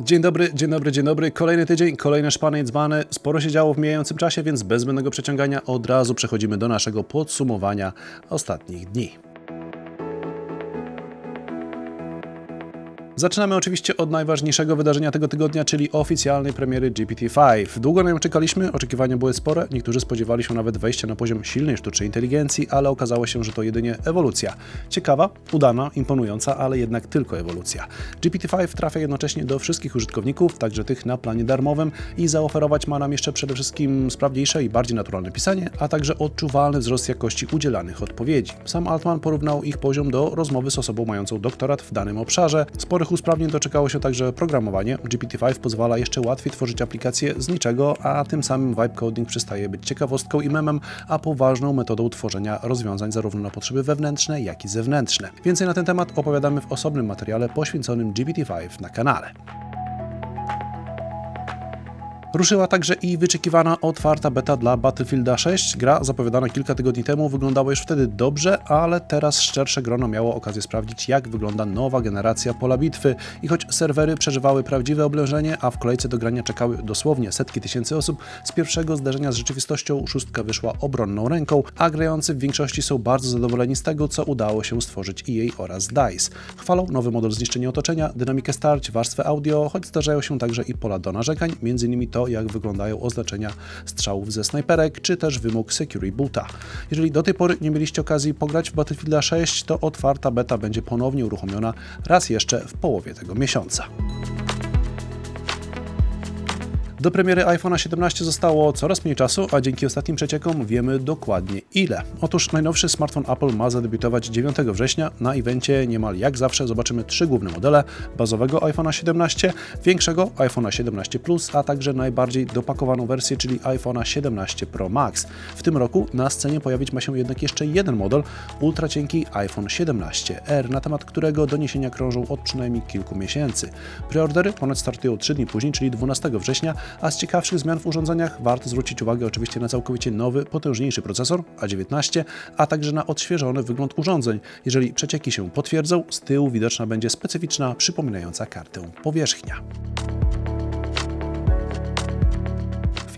Dzień dobry, dzień dobry, dzień dobry. Kolejny tydzień, kolejne szpany i dzbany. Sporo się działo w mijającym czasie, więc bez zbędnego przeciągania od razu przechodzimy do naszego podsumowania ostatnich dni. Zaczynamy oczywiście od najważniejszego wydarzenia tego tygodnia, czyli oficjalnej premiery GPT-5. Długo na nią czekaliśmy, oczekiwania były spore, niektórzy spodziewali się nawet wejścia na poziom silnej sztucznej inteligencji, ale okazało się, że to jedynie ewolucja. Ciekawa, udana, imponująca, ale jednak tylko ewolucja. GPT-5 trafia jednocześnie do wszystkich użytkowników, także tych na planie darmowym i zaoferować ma nam jeszcze przede wszystkim sprawniejsze i bardziej naturalne pisanie, a także odczuwalny wzrost jakości udzielanych odpowiedzi. Sam Altman porównał ich poziom do rozmowy z osobą mającą doktorat w danym obszarze. Sporych usprawnień doczekało się także programowanie. GPT-5 pozwala jeszcze łatwiej tworzyć aplikacje z niczego, a tym samym vibe coding przestaje być ciekawostką i memem, a poważną metodą tworzenia rozwiązań zarówno na potrzeby wewnętrzne, jak i zewnętrzne. Więcej na ten temat opowiadamy w osobnym materiale poświęconym GPT-5 na kanale. Ruszyła także i wyczekiwana otwarta beta dla Battlefielda 6. Gra zapowiadana kilka tygodni temu wyglądała już wtedy dobrze, ale teraz szczersze grono miało okazję sprawdzić, jak wygląda nowa generacja pola bitwy. I choć serwery przeżywały prawdziwe oblężenie, a w kolejce do grania czekały dosłownie setki tysięcy osób, z pierwszego zderzenia z rzeczywistością szóstka wyszła obronną ręką, a grający w większości są bardzo zadowoleni z tego, co udało się stworzyć EA oraz DICE. Chwalą nowy model zniszczenia otoczenia, dynamikę starć, warstwę audio, choć zdarzają się także i pola do narzekań, m.in. to, jak wyglądają oznaczenia strzałów ze snajperek, czy też wymóg Security Boota. Jeżeli do tej pory nie mieliście okazji pograć w Battlefield 6, to otwarta beta będzie ponownie uruchomiona raz jeszcze w połowie tego miesiąca. Do premiery iPhone'a 17 zostało coraz mniej czasu, a dzięki ostatnim przeciekom wiemy dokładnie ile. Otóż najnowszy smartfon Apple ma zadebiutować 9 września. Na evencie niemal jak zawsze zobaczymy trzy główne modele: bazowego iPhone'a 17, większego iPhone'a 17 Plus, a także najbardziej dopakowaną wersję, czyli iPhone'a 17 Pro Max. W tym roku na scenie pojawić ma się jednak jeszcze jeden model, ultra cienki iPhone 17R, na temat którego doniesienia krążą od przynajmniej kilku miesięcy. Preordery ponoć startują 3 dni później, czyli 12 września, a z ciekawszych zmian w urządzeniach warto zwrócić uwagę oczywiście na całkowicie nowy, potężniejszy procesor A19, a także na odświeżony wygląd urządzeń. Jeżeli przecieki się potwierdzą, z tyłu widoczna będzie specyficzna, przypominająca kartę powierzchnia.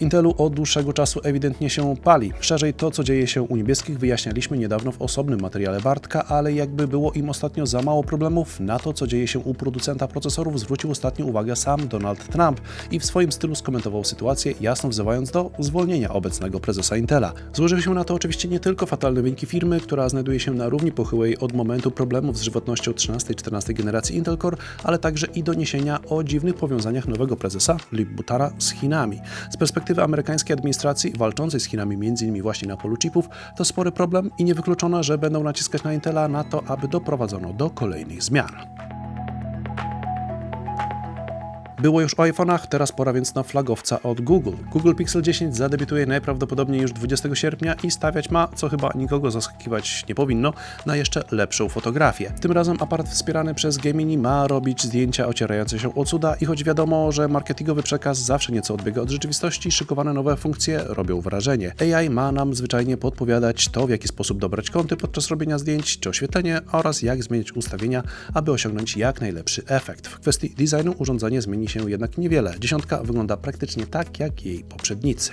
Intelu od dłuższego czasu ewidentnie się pali. Szerzej to, co dzieje się u niebieskich, wyjaśnialiśmy niedawno w osobnym materiale Bartka, ale jakby było im ostatnio za mało problemów, na to, co dzieje się u producenta procesorów, zwrócił ostatnio uwagę sam Donald Trump i w swoim stylu skomentował sytuację, jasno wzywając do zwolnienia obecnego prezesa Intela. Złożyły się na to oczywiście nie tylko fatalne wyniki firmy, która znajduje się na równi pochyłej od momentu problemów z żywotnością 13 i 14 generacji Intel Core, ale także i doniesienia o dziwnych powiązaniach nowego prezesa, Lip Butara, z Chinami. Z perspektywy perspektywy amerykańskiej administracji walczącej z Chinami m.in. właśnie na polu chipów to spory problem i niewykluczone, że będą naciskać na Intela na to, aby doprowadzono do kolejnych zmian. Było już o iPhone'ach, teraz pora więc na flagowca od Google. Google Pixel 10 zadebiutuje najprawdopodobniej już 20 sierpnia i stawiać ma, co chyba nikogo zaskakiwać nie powinno, na jeszcze lepszą fotografię. Tym razem aparat wspierany przez Gemini ma robić zdjęcia ocierające się o cuda i choć wiadomo, że marketingowy przekaz zawsze nieco odbiega od rzeczywistości, szykowane nowe funkcje robią wrażenie. AI ma nam zwyczajnie podpowiadać to, w jaki sposób dobrać kąty podczas robienia zdjęć czy oświetlenie oraz jak zmienić ustawienia, aby osiągnąć jak najlepszy efekt. W kwestii designu urządzenie zmieni się jednak niewiele. Dziesiątka wygląda praktycznie tak jak jej poprzednicy.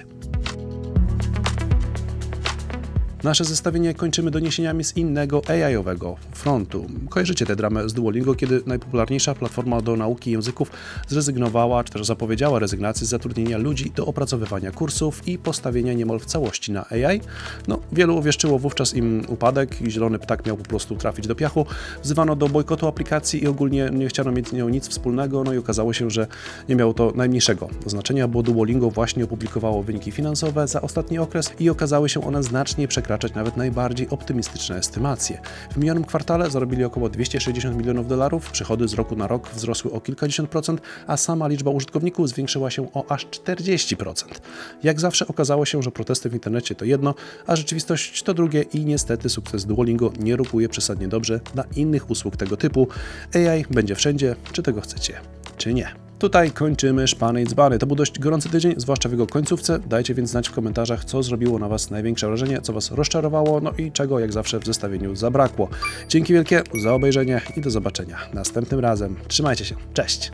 Nasze zestawienie kończymy doniesieniami z innego AI-owego frontu. Kojarzycie tę dramę z Duolingo, kiedy najpopularniejsza platforma do nauki języków zrezygnowała, czy też zapowiedziała rezygnację z zatrudnienia ludzi do opracowywania kursów i postawienia niemal w całości na AI? No, wielu uwieszczyło wówczas im upadek i zielony ptak miał po prostu trafić do piachu. Wzywano do bojkotu aplikacji i ogólnie nie chciano mieć z nią nic wspólnego, no i okazało się, że nie miało to najmniejszego znaczenia, bo Duolingo właśnie opublikowało wyniki finansowe za ostatni okres i okazały się one znacznie przekraczające przekraczać nawet najbardziej optymistyczne estymacje. W minionym kwartale zarobili około 260 milionów dolarów, przychody z roku na rok wzrosły o kilkadziesiąt procent, a sama liczba użytkowników zwiększyła się o aż 40%. Jak zawsze okazało się, że protesty w internecie to jedno, a rzeczywistość to drugie i niestety sukces Duolingo nie rokuje przesadnie dobrze dla innych usług tego typu. AI będzie wszędzie, czy tego chcecie, czy nie. Tutaj kończymy szpany i dzbany. To był dość gorący tydzień, zwłaszcza w jego końcówce. Dajcie więc znać w komentarzach, co zrobiło na Was największe wrażenie, co Was rozczarowało, no i czego jak zawsze w zestawieniu zabrakło. Dzięki wielkie za obejrzenie i do zobaczenia następnym razem. Trzymajcie się, cześć!